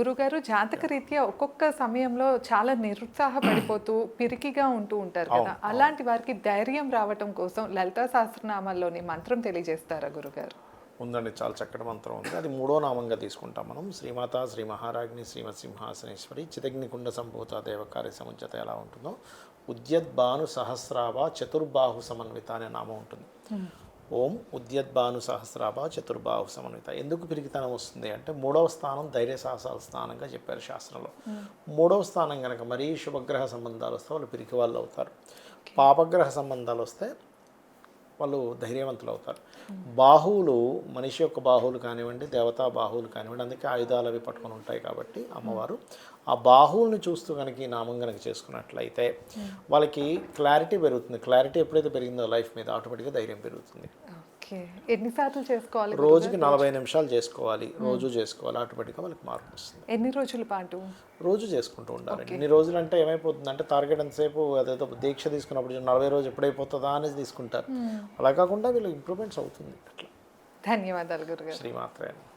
గురుగారు జాతక రీత్యా ఒక్కొక్క సమయంలో చాలా నిరుత్సాహపడిపోతూ పిరికిగా ఉంటూ ఉంటారు కదా. అలాంటి వారికి ధైర్యం రావటం కోసం లలితా సహస్రనామాల్లోని మంత్రం తెలియజేస్తారా గురుగారు? ఉందండి చాలా చక్కటి మంత్రం ఉంది. అది మూడో నామంగా తీసుకుంటాం మనం. శ్రీమాత శ్రీ మహారాజ్ని శ్రీమత్ సింహాసనేశ్వరి చితగ్నికుండ సంభూత దేవకార్య సముచ్చత ఎలా ఉంటుందో ఉద్యద్భాను సహస్రాభ చతుర్బాహు సమన్విత అనే నామం ఉంటుంది. ఓం ఉద్యద్భాను సహస్రాభ చతుర్బాహు సమన్విత. ఎందుకు పిరికితనం వస్తుంది అంటే మూడవ స్థానం ధైర్య సాహసాల స్థానంగా చెప్పారు శాస్త్రంలో. మూడవ స్థానం కనుక మరీ శుభగ్రహ సంబంధాలు వస్తే వాళ్ళు పిరికి వాళ్ళు అవుతారు. పాపగ్రహ సంబంధాలు వస్తే వాళ్ళు ధైర్యవంతులు అవుతారు. బాహువులు మనిషి యొక్క బాహువులు కానివ్వండి దేవతా బాహువులు కానివ్వండి అందుకే ఆయుధాలు అవి పట్టుకొని ఉంటాయి కాబట్టి అమ్మవారు. ఆ బాహువుల్ని చూస్తూ కనుక ఈ నామం కనుక చేసుకున్నట్లయితే వాళ్ళకి క్లారిటీ పెరుగుతుంది. క్లారిటీ ఎప్పుడైతే పెరిగిందో లైఫ్ మీద ఆటోమేటిక్గా ధైర్యం పెరుగుతుంది. ఎన్నిసార్లు చేసుకోవాలి? రోజుకి నలభై నిమిషాలు చేసుకోవాలి. రోజు చేసుకోవాలి. ఆటోమేటిక్గా వాళ్ళకి మార్పు వస్తుంది. ఎన్ని రోజుల పాటు? రోజు చేసుకుంటూ ఉండాలి. ఇన్ని రోజులు అంటే ఏమైపోతుంది అంటే టార్గెట్ ఎంతసేపు అదేదో దీక్ష తీసుకున్నప్పుడు నలభై రోజు ఎప్పుడైపోతుందా అనేది తీసుకుంటారు. అలా కాకుండా వీళ్ళు ఇంప్రూవ్మెంట్స్ అవుతుంది. అట్లా. ధన్యవాదాలు గురుగారు. శ్రీమాత్రే